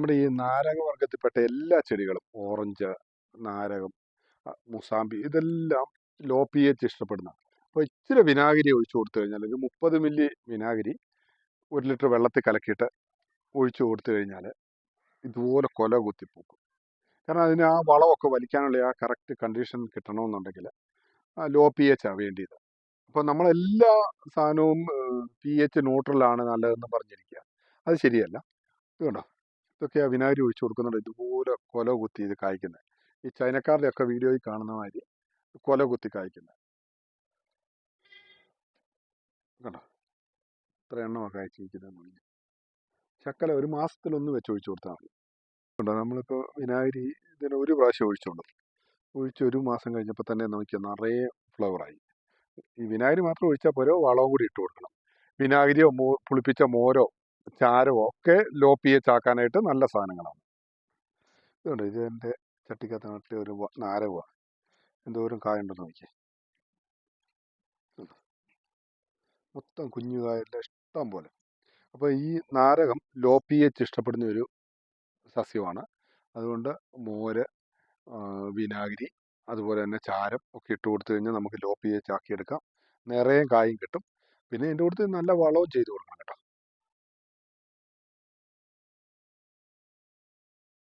നമ്മുടെ ഈ നാരകവർഗത്തിൽപ്പെട്ട എല്ലാ ചെടികളും ഓറഞ്ച് നാരകം മുസാമ്പി ഇതെല്ലാം ലോ പി എച്ച് ഇഷ്ടപ്പെടുന്നതാണ്. അപ്പോൾ ഇച്ചിരി വിനാഗിരി ഒഴിച്ചു കൊടുത്തു കഴിഞ്ഞാൽ ഒരു മുപ്പത് മില്ലി വിനാഗിരി ഒരു ലിറ്റർ വെള്ളത്തിൽ കലക്കിയിട്ട് ഒഴിച്ചു കൊടുത്തു കഴിഞ്ഞാൽ ഇതുപോലെ കൊല കുത്തിപ്പോക്കും. കാരണം അതിന് ആ വളമൊക്കെ വലിക്കാനുള്ള ആ കറക്റ്റ് കണ്ടീഷൻ കിട്ടണമെന്നുണ്ടെങ്കിൽ ലോ പി എച്ച് ആണ് വേണ്ടിയത്. അപ്പോൾ നമ്മളെല്ലാ സാധനവും പി എച്ച് ന്യൂട്രലാണ് നല്ലതെന്ന് പറഞ്ഞിരിക്കുക. അത് ശരിയല്ല. ഇത് കണ്ടോ? ഇതൊക്കെ വിനാഗിരി ഒഴിച്ചു കൊടുക്കുന്നുണ്ട്. ഇതുപോലെ കൊല കുത്തി ഇത് കായ്ക്കുന്നത് ഈ ചൈനക്കാരുടെയൊക്കെ വീഡിയോയിൽ കാണുന്ന മാതിരി കൊല കുത്തി കായ്ക്കുന്നത് കണ്ടോ? ഇത്ര എണ്ണമാണ് കായ്ച്ചിരിക്കുന്നത് ചക്കല ഒരു മാസത്തിലൊന്ന് വെച്ച് ഒഴിച്ചു കൊടുത്താൽ മതി. കണ്ടോ? നമ്മളിപ്പോൾ വിനാഗിരി ഇതിന് ഒരു പ്രാവശ്യം ഒഴിച്ചുകൊണ്ട് ഒഴിച്ച് ഒരു മാസം കഴിഞ്ഞപ്പോൾ തന്നെ നമുക്ക് നിറയെ ഫ്ലവറായി. ഈ വിനാഗിരി മാത്രം ഒഴിച്ചാൽ പോരോ? വളവും കൂടി ഇട്ട് കൊടുക്കണം. വിനാഗിരിയോ മോ പുളിപ്പിച്ച മോരോ ചാരമോ ഒക്കെ ലോ പി എച്ച് ആക്കാനായിട്ട് നല്ല സാധനങ്ങളാണ്. ഇതുണ്ട് ഇത് എന്റെ ചട്ടിക്കകത്ത് നട്ടിയ ഒരു നാരകമാണ് എന്തോരം കായുണ്ടെന്ന് നോക്കിയേ? മൊത്തം കുഞ്ഞു ഇഷ്ടം പോലെ. അപ്പോൾ ഈ നാരകം ലോ പി എച്ച് ഇഷ്ടപ്പെടുന്ന ഒരു സസ്യമാണ്. അതുകൊണ്ട് മോര് വിനാഗിരി അതുപോലെ തന്നെ ചാരം ഒക്കെ ഇട്ട് കൊടുത്തു കഴിഞ്ഞാൽ നമുക്ക് ലോ പി എച്ച് ആക്കിയെടുക്കാം നിറയെ കായും കിട്ടും. പിന്നെ ഇതിന്റെ കൂടുതൽ നല്ല വളവും ചെയ്ത് കൊടുക്കണം കേട്ടോ.